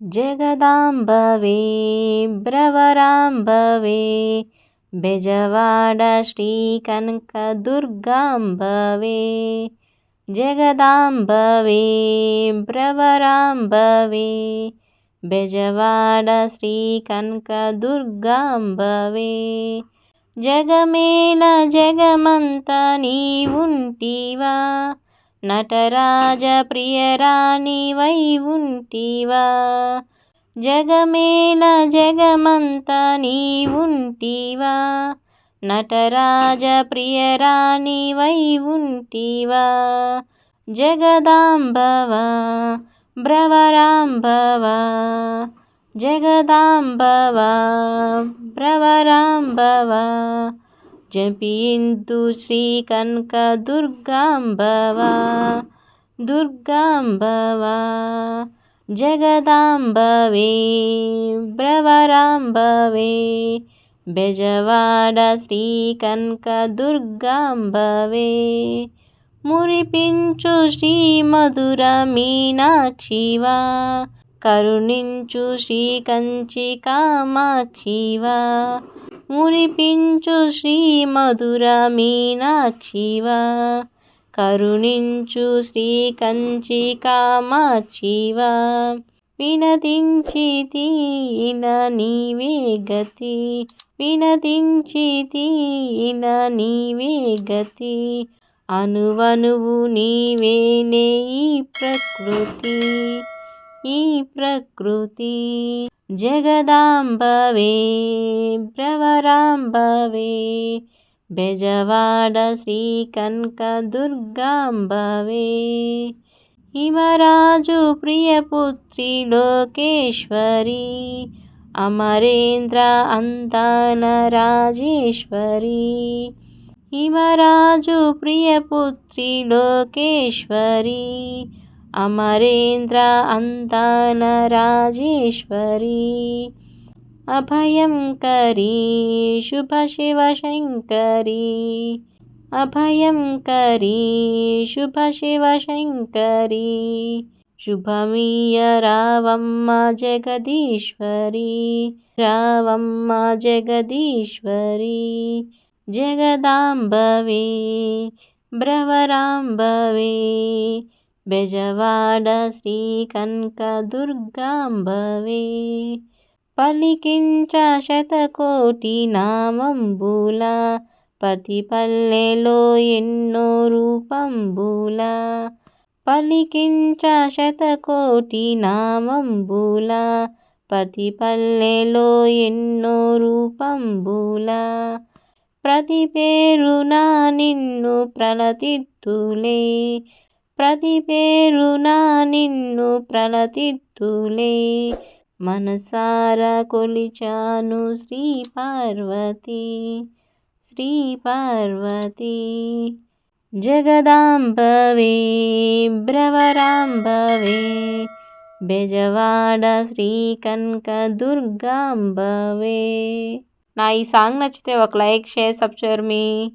జగదాంబవే బ్రవరాంబవే బెజవాడ శ్రీ కనక దుర్గాంబవే జగదాంబవే బ్రవరాంబవే బెజవాడ శ్రీ కనక దుర్గాంబవే జగమేల జగమంత నీవుంటివా నటరాజ ప్రియరాణి వై ఉంటివా జగమేల జగమంత నీవుంటివా? నటరాజ ప్రియరాణి వై ఉంటివా జగదాంబవ? భ్రవరాంబవ? జగదాంబవ? భ్రవరాంబవ? జపింతు శ్రీ కనక దుర్గాంబవా దుర్గాంబవా జగదాంబవే బ్రవరాంబవే బెజవాడ శ్రీ కనక దుర్గాంబవే మురిపించు శ్రీ మధుర మీనాక్షివా కరుణించు శ్రీ కంచి కామాక్షివా మురిపించు శ్రీ మధుర మీనాక్షివా కరుణించు శ్రీ కంచి కామాక్షివ వినతించి తీన నీవే గతి. వినతించి తీన నీవే గతి. అనువనువు నీవేనే ఈ ప్రకృతి. ఈ ప్రకృతి. జగదాంబవే భ్రవరాంబవే బెజవాడ శ్రీ కనక దుర్గాంబవే హిమరాజు ప్రియపుత్రి లోకేశ్వరి అమరేంద్ర అంతాన రాజేశ్వరి. హిమరాజు ప్రియపుత్రి లోకేశ్వరి अमरेन्द्र अन्तनराजेश्वरी। अभयं करी शुभशिवशङ्करी अभयं करी शुभशिवशङ्करी शिवशङ्करि शुभमिय जगदीश्वरी। रावं जगदीश्वरी। जगदाम्बवे ब्रवराम्बवे। బెజవాడ శ్రీ కనక దుర్గాంబవే పలికించ శతకోటి నామంబుల ప్రతి పల్లెలో ఎన్నో రూపంబుల. పలికించ శతకోటి నామంబుల ప్రతి పల్లెలో ఎన్నో రూపంబుల. ప్రతి పేరునా నిన్ను ప్రణతిత్తులే ప్రతి పేరునా నిన్ను ప్రలతిత్తులే. మనసార కొలిచాను శ్రీ పార్వతి శ్రీ పార్వతి. జగదాంబవే భ్రవరాంబవే. బెజవాడ శ్రీ కనక దుర్గాంబవే. నా ఈ సాంగ్ నచ్చితే ఒక లైక్ షేర్ సబ్స్క్రైబ్ మీ